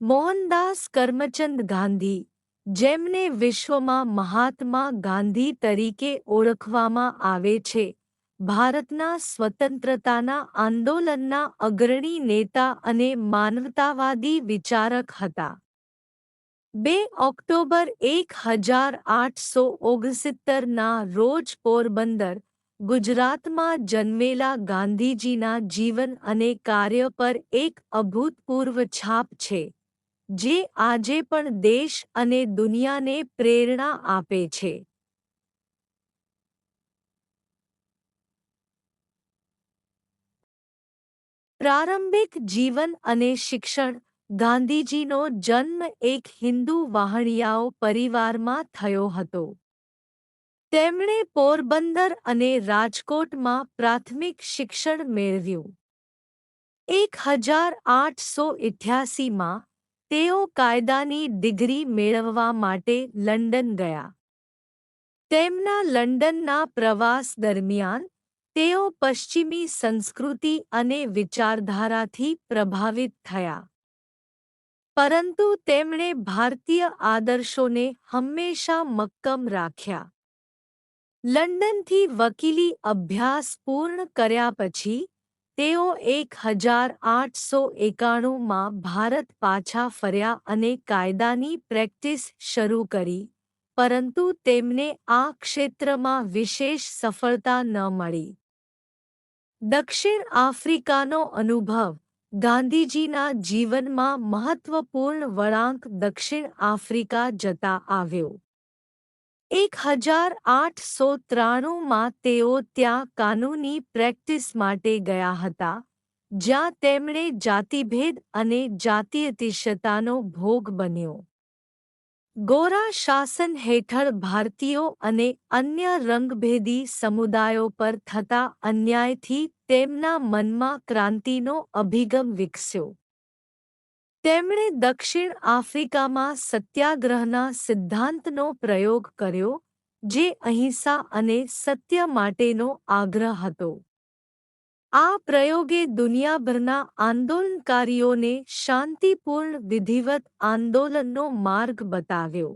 મોહનદાસ કરમચંદ ગાંધી, જેમને વિશ્વમાં મહાત્મા ગાંધી તરીકે ઓળખવામાં આવે છે, ભારતના સ્વતંત્રતાના આંદોલનના અગ્રણી નેતા અને માનવતાવાદી વિચારક હતા. બે ઓક્ટોબર એક હજાર આઠસો ઓગણસિત્તરના રોજ પોરબંદર, ગુજરાતમાં જન્મેલા ગાંધીજીના જીવન અને કાર્ય પર એક અભૂતપૂર્વ છાપ છે. જે આજે પણ દેશ અને દુનિયાને પ્રેરણા આપે છે. પ્રારંભિક જીવન અને શિક્ષણ ગાંધીજીનો જન્મ એક હિન્દુ વાહણિયાઓ પરિવારમાં થયો હતો. તેમણે પોરબંદર અને રાજકોટમાં પ્રાથમિક શિક્ષણ મેળવ્યું. એક હજાર આઠસો ઇઠ્યાસીમાં તેઓ કાયદાની ડિગ્રી મેળવવા માટે લંડન ગયા. તેમના લંડનના પ્રવાસ દરમિયાન, તેઓ પશ્ચિમી સંસ્કૃતિ અને વિચારધારાથી પ્રભાવિત થયા. પરંતુ તેમણે ભારતીય આદર્શોને હંમેશા મક્કમ રાખ્યા. લંડનથી વકીલી અભ્યાસ પૂર્ણ કર્યા પછી તેઓ એક હજાર આઠસો એકાણુંમાં ભારત પાછા ફર્યા અને કાયદાની પ્રેક્ટિસ શરૂ કરી. પરંતુ તેમને આ ક્ષેત્રમાં વિશેષ સફળતા ન મળી. દક્ષિણ આફ્રિકાનો અનુભવ. ગાંધીજીના જીવનમાં મહત્વપૂર્ણ વળાંક દક્ષિણ આફ્રિકા જતા આવ્યો. એક હજાર આઠસો ત્રાણુંમાં તેઓ ત્યાં કાનૂની પ્રેક્ટિસ માટે ગયા હતા, જ્યાં તેમણે જાતિભેદ અને જાતીયતિષ્યતાનો ભોગ બન્યો. ગોરા શાસન હેઠળ ભારતીયો અને અન્ય રંગભેદી સમુદાયો પર થતા અન્યાયથી તેમના મનમાં ક્રાંતિનો અભિગમ વિકસ્યો. તેમણે દક્ષિણ આફ્રિકામાં સત્યાગ્રહના સિદ્ધાંતનો પ્રયોગ કર્યો, જે અહિંસા અને સત્ય માટેનો આગ્રહ હતો. આ પ્રયોગે દુનિયાભરના આંદોલનકારીઓને શાંતિપૂર્ણ વિધિવત આંદોલનનો માર્ગ બતાવ્યો.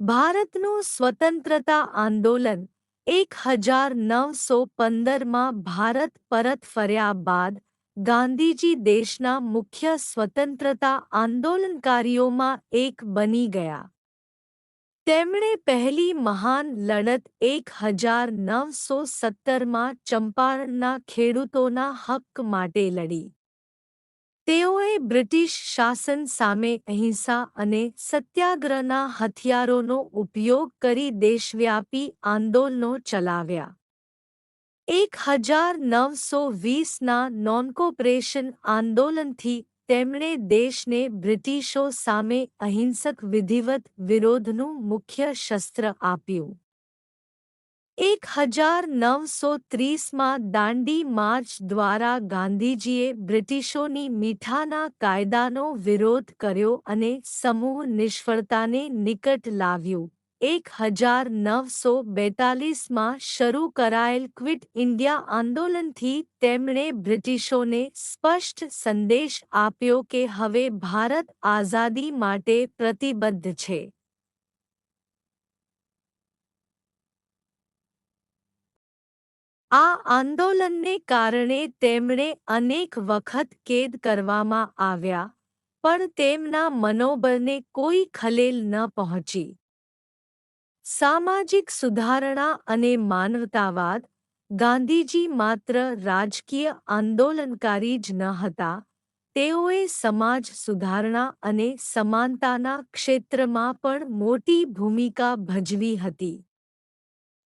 ભારતનું સ્વતંત્રતા આંદોલન એક હજાર નવસો પંદરમાં ભારત પરત ફર્યા બાદ ગાંધીજી દેશના મુખ્ય સ્વતંત્રતા આંદોલનકારીઓમાં એક બની ગયા. તેમણે પહેલી મહાન લડત એક હજાર નવસો સત્તરમાં ચંપારણના ખેડૂતોના હક્ક માટે લડી. તેઓએ બ્રિટિશ શાસન સામે અહિંસા અને સત્યાગ્રહના હથિયારોનો ઉપયોગ કરી દેશવ્યાપી આંદોલનો ચલાવ્યા. એક હજાર નવસો વીસના નોનકોપરેશન આંદોલનથી તેમણે દેશને બ્રિટિશો સામે અહિંસક વિધિવત વિરોધનું મુખ્ય શસ્ત્ર આપ્યું. એક હજાર નવસો ત્રીસમાં દાંડી માર્ચ દ્વારા ગાંધીજીએ બ્રિટિશોની મીઠાના કાયદાનો વિરોધ કર્યો અને સમૂહ નિષ્ફળતાને નિકટ લાવ્યું. એક હજાર નવસો બેતાલીસમાં શરૂ કરાયેલ ક્વિટ ઇન્ડિયા આંદોલનથી તેમણે બ્રિટિશોને સ્પષ્ટ સંદેશ આપ્યો કે હવે ભારત આઝાદી માટે પ્રતિબદ્ધ છે. આ આંદોલનને કારણે તેમણે અનેક વખત કેદ કરવામાં આવ્યા, પણ તેમના મનોબળને કોઈ ખલેલ ન પહોંચી. સામાજિક સુધારણા અને માનવતાવાદ ગાંધીજી માત્ર રાજકીય આંદોલનકારી જ ન હતા, તેઓએ સમાજ સુધારણા અને સમાનતાના ક્ષેત્રમાં પણ મોટી ભૂમિકા ભજવી હતી.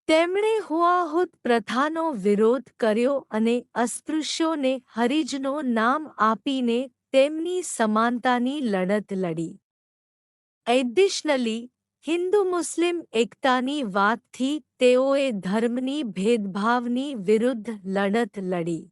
તેમણે હુઆહુત પ્રથાનો વિરોધ કર્યો અને અસ્પૃશ્યોને હરિજનો નામ આપીને તેમની સમાનતાની લડત લડી. એડિશનલી હિન્દુ મુસ્લિમ એકતાની વાતથી તેઓએ ધર્મની ભેદભાવની વિરુદ્ધ લડત લડી.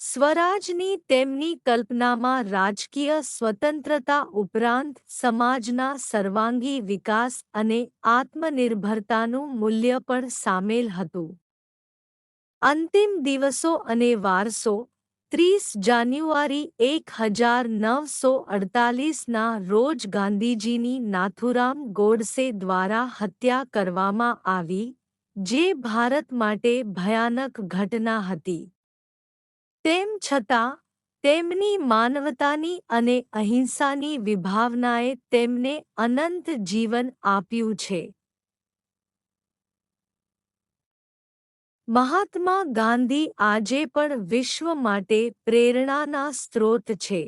સ્વરાજની તેમની કલ્પનામાં રાજકીય સ્વતંત્રતા ઉપરાંત સમાજના સર્વાંગી વિકાસ અને આત્મનિર્ભરતાનું મૂલ્ય પણ સામેલ હતું. અંતિમ દિવસો અને વારસો ત્રીસ જાન્યુઆરી એક હજાર નવસો અડતાલીસના રોજ ગાંધીજીની નાથુરામ ગોડસે દ્વારા હત્યા કરવામાં આવી, જે ભારત માટે ભયાનક ઘટના હતી. તેમ છતાં, તેમની માનવતાની અને અહિંસાની વિભાવનાએ તેમને અનંત જીવન આપ્યું છે. મહાત્મા ગાંધી આજે પણ વિશ્વ માટે પ્રેરણાના સ્ત્રોત છે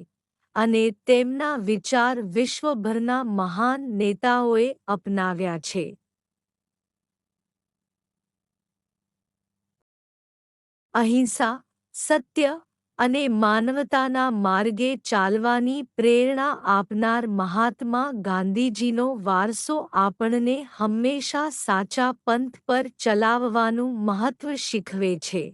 અને તેમના વિચાર વિશ્વભરના મહાન નેતાઓએ અપનાવ્યા છે. અહિંસા, સત્ય અને માનવતાના માર્ગે ચાલવાની પ્રેરણા આપનાર મહાત્મા ગાંધીજીનો વારસો આપણને હંમેશા સાચા પંથ પર ચલાવવાનું મહત્વ શીખવે છે.